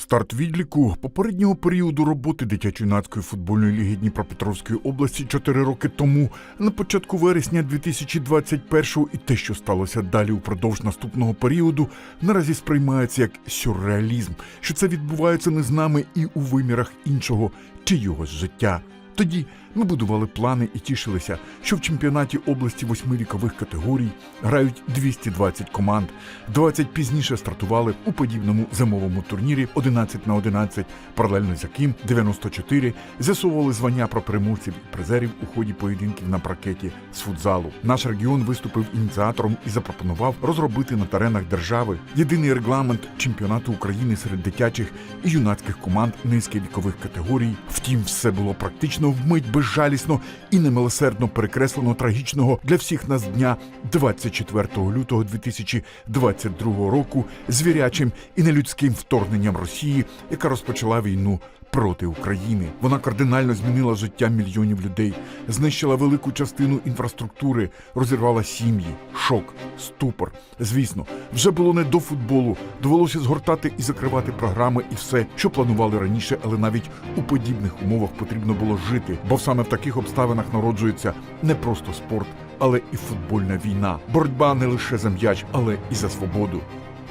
Старт відліку попереднього періоду роботи дитячо-юнацької футбольної ліги Дніпропетровської області 4 роки тому, на початку вересня 2021 і те, що сталося далі упродовж наступного періоду, наразі сприймається як сюрреалізм, що це відбувається не з нами і у вимірах іншого чийогось життя. Тоді ми будували плани і тішилися, що в чемпіонаті області восьми вікових категорій грають 220 команд. 20 пізніше стартували у подібному зимовому турнірі 11 на 11, паралельно з яким 94 з'ясовували звання про переможців і призерів у ході поєдинків на паркеті з футзалу. Наш регіон виступив ініціатором і запропонував розробити на теренах держави єдиний регламент чемпіонату України серед дитячих і юнацьких команд низки вікових категорій. Втім, все було практично вмить безжалісно і немилосердно перекреслено трагічного для всіх нас дня 24 лютого 2022 року звірячим і нелюдським вторгненням Росії, яка розпочала війну проти України. Вона кардинально змінила життя мільйонів людей, знищила велику частину інфраструктури, розірвала сім'ї, шок, ступор. Звісно, вже було не до футболу. Довелося згортати і закривати програми і все, що планували раніше, але навіть у подібних умовах потрібно було жити, бо саме в таких обставинах народжується не просто спорт, але і футбольна війна. Боротьба не лише за м'яч, але і за свободу.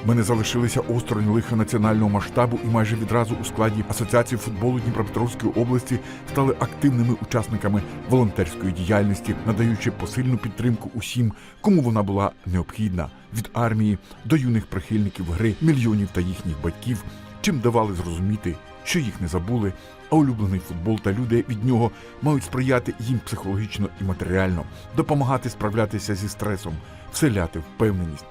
Ми не залишилися осторонь лиха національного масштабу і майже відразу у складі Асоціації футболу Дніпропетровської області стали активними учасниками волонтерської діяльності, надаючи посильну підтримку усім, кому вона була необхідна від армії до юних прихильників гри, мільйонів та їхніх батьків, чим давали зрозуміти, що їх не забули, а улюблений футбол та люди від нього мають сприяти їм психологічно і матеріально, допомагати справлятися зі стресом, вселяти впевненість.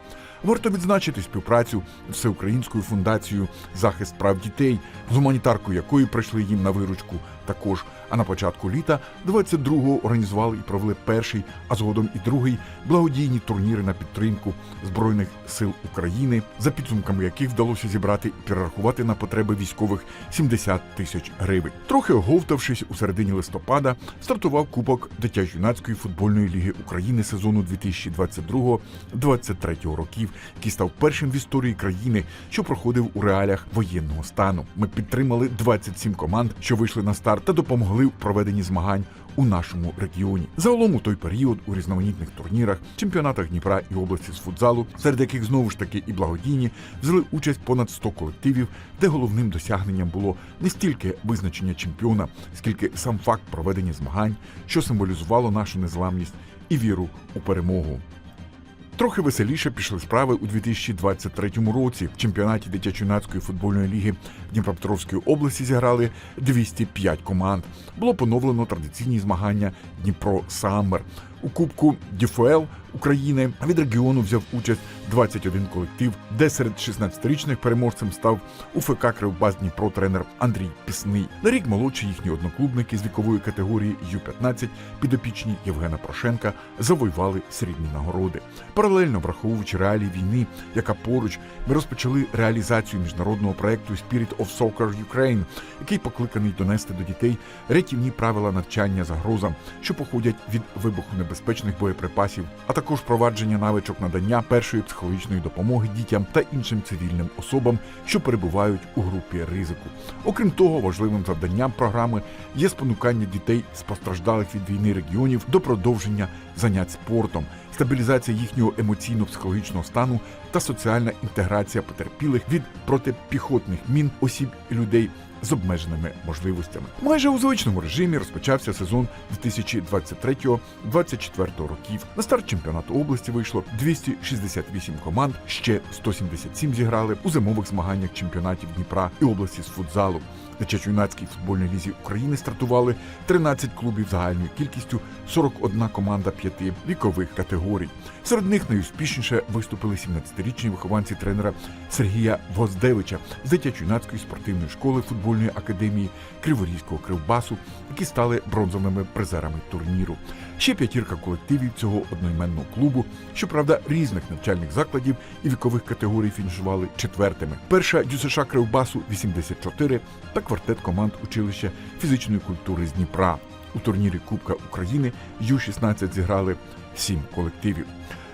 Варто відзначити співпрацю всеукраїнською фундацією захист прав дітей, з гуманітаркою якої прийшли їм на виручку також. А на початку літа 22-го організували і провели перший, а згодом і другий благодійні турніри на підтримку збройних сил України, за підсумками яких вдалося зібрати і перерахувати на потреби військових 70 тисяч гривень. Трохи оговтавшись у середині листопада, стартував кубок дитячо-юнацької футбольної ліги України сезону 2022-2023 років, який став першим в історії країни, що проходив у реаліях воєнного стану. Ми підтримали 27 команд, що вийшли на старт та допомогли в проведенні змагань у нашому регіоні. Загалом у той період у різноманітних турнірах, чемпіонатах Дніпра і області з футзалу, серед яких знову ж таки і благодійні, взяли участь понад 100 колективів, де головним досягненням було не стільки визначення чемпіона, скільки сам факт проведення змагань, що символізувало нашу незламність і віру у перемогу. Трохи веселіше пішли справи у 2023 році. В чемпіонаті дитячо-юнацької футбольної ліги Дніпропетровської області зіграли 205 команд. Було поновлено традиційні змагання Дніпро Саммер. У Кубку ДЮФЛ України від регіону взяв участь 21 колектив, де серед 16-річних переможцем став УФК Кривбас Дніпро тренер Андрій Пісний. На рік молодші їхні одноклубники з вікової категорії Ю-15 підопічні Євгена Порошенка завоювали срібні нагороди. Паралельно враховуючи реалії війни, яка поруч ми розпочали реалізацію міжнародного проекту Spirit of Soccer Ukraine, який покликаний донести до дітей рятівні правила навчання загрозам, що походять від вибухонебезпечних боєприпасів, а також впровадження навичок надання першої психологічної допомоги дітям та іншим цивільним особам, що перебувають у групі ризику. Окрім того, важливим завданням програми є спонукання дітей з постраждалих від війни регіонів до продовження занять спортом, стабілізація їхнього емоційно-психологічного стану та соціальна інтеграція потерпілих від протипіхотних мін осіб і людей з обмеженими можливостями. Майже у звичному режимі розпочався сезон 2023-2024 років. На старт чемпіонату області вийшло 268 команд, ще 177 зіграли у зимових змаганнях чемпіонатів Дніпра і області з футзалу. Дитячо-юнацькій футбольній лізі України стартували 13 клубів загальною кількістю 41 команда п'яти вікових категорій. Серед них найуспішніше виступили 17-річні вихованці тренера Сергія Воздевича з дитячо-юнацької спортивної школи футбольної академії Криворізького кривбасу, які стали бронзовими призерами турніру. Ще п'ятірка колективів цього одноіменного клубу, щоправда, різних навчальних закладів і вікових категорій фінішували четвертими. Перша ДЮСШ Кривбасу 84 та квартет команд училища фізичної культури з Дніпра. У турнірі Кубка України Ю-16 зіграли сім колективів.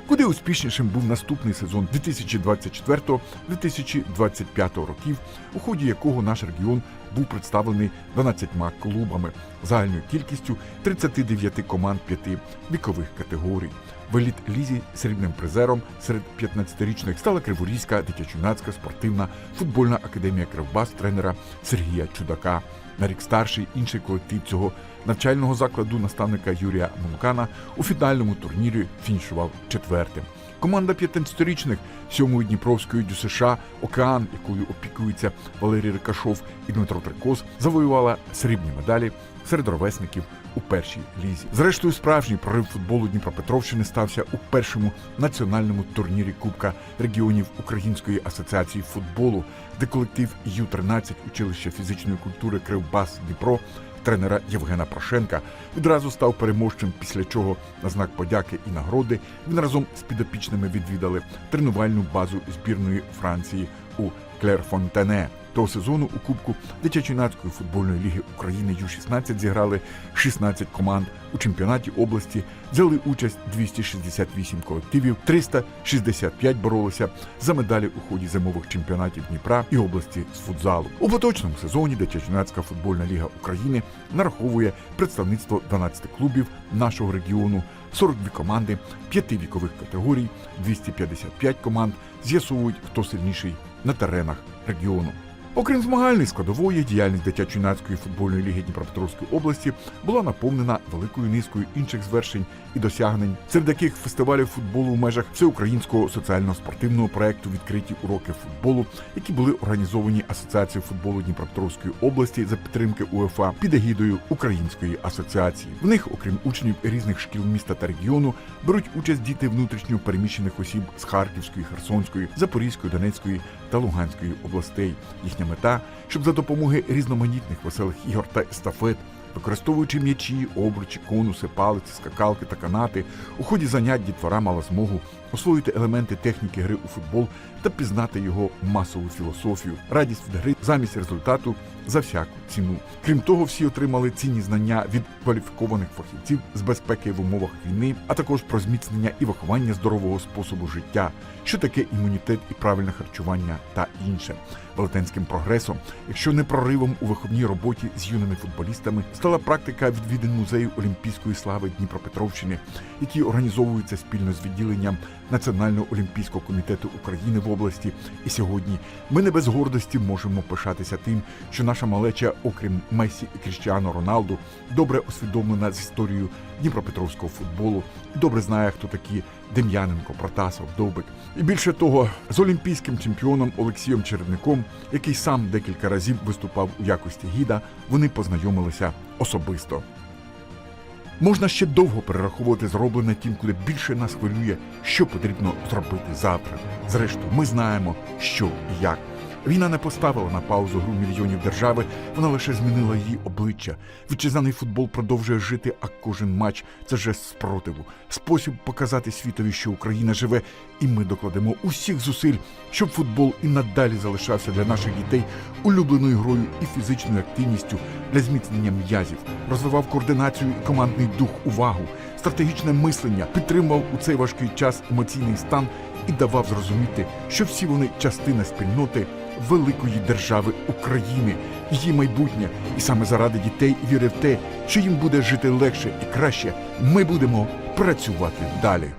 Куди успішнішим був наступний сезон 2024-2025 років, у ході якого наш регіон був представлений 12 клубами загальною кількістю 39 команд п'яти вікових категорій. В еліт лізі срібним призером серед 15-річних стала Криворізька дитячо-юнацька спортивна футбольна академія Кривбас тренера Сергія Чудака. На рік старший інший колектив цього навчального закладу наставника Юрія Мункана у фінальному турнірі фінішував четвертим. Команда 15-річних сьомої Дніпровської ДЮСШ Океан, якою опікується Валерій Рикашов і Дмитро Трикос, завоювала срібні медалі серед ровесників у першій лізі. Зрештою, справжній прорив футболу Дніпропетровщини стався у першому національному турнірі Кубка регіонів Української асоціації футболу, де колектив Ю-13 училища фізичної культури Кривбас Дніпро тренера Євгена Прошенка, відразу став переможцем, після чого на знак подяки і нагороди він разом з підопічними відвідали тренувальну базу збірної Франції у Клерфонтене. Того сезону у Кубку дитячо-юнацької футбольної ліги України Ю-16 зіграли 16 команд. У чемпіонаті області взяли участь 268 колективів, 365 боролися за медалі у ході зимових чемпіонатів Дніпра і області з футзалу. У поточному сезоні дитячо-юнацька футбольна ліга України нараховує представництво 12 клубів нашого регіону, 42 команди, 5 вікових категорій, 255 команд з'ясовують, хто сильніший на теренах регіону. Окрім змагальної складової, діяльність дитячо-юнацької футбольної ліги Дніпропетровської області була наповнена великою низкою інших звершень і досягнень, серед яких фестивалів футболу у межах всеукраїнського соціально-спортивного проекту Відкриті уроки футболу, які були організовані Асоціацією футболу Дніпропетровської області за підтримки УЕФА під егідою Української асоціації. В них, окрім учнів різних шкіл міста та регіону, беруть участь діти внутрішньо переміщених осіб з Харківської, Херсонської, Запорізької, Донецької та Луганської областей. Їхня мета, щоб за допомоги різноманітних веселих ігор та естафет, використовуючи м'ячі, обручі, конуси, палиці, скакалки та канати, у ході занять дітвора мала змогу освоїти елементи техніки гри у футбол та пізнати його масову філософію, радість від гри замість результату за всяку ціну. Крім того, всі отримали цінні знання від кваліфікованих фахівців з безпеки в умовах війни, а також про зміцнення і виховання здорового способу життя, що таке імунітет і правильне харчування та інше. Велетенським прогресом, якщо не проривом у виховній роботі з юними футболістами, стала практика відвідин музею Олімпійської слави Дніпропетровщини, які організовуються спільно з відділенням Національного олімпійського комітету України в області. І сьогодні ми не без гордості можемо пишатися тим, що наша малеча, окрім Месі і Кріщано Роналду, добре освідомлена з історією Дніпропетровського футболу, добре знає, хто такі Дем'яненко, Протасов, Довбик. І більше того, з олімпійським чемпіоном Олексієм Чередником, який сам декілька разів виступав у якості гіда, вони познайомилися особисто. Можна ще довго перераховувати зроблене тим, коли більше нас хвилює, що потрібно зробити завтра. Зрештою, ми знаємо, що і як. Війна не поставила на паузу гру мільйонів держави, вона лише змінила її обличчя. Вітчизняний футбол продовжує жити, а кожен матч це жест спротиву, спосіб показати світові, що Україна живе, і ми докладемо усіх зусиль, щоб футбол і надалі залишався для наших дітей улюбленою грою і фізичною активністю для зміцнення м'язів, розвивав координацію і командний дух, увагу, стратегічне мислення, підтримував у цей важкий час емоційний стан і давав зрозуміти, що всі вони частина спільноти великої держави України, її майбутнє, і саме заради дітей віри в те, що їм буде жити легше і краще, ми будемо працювати далі.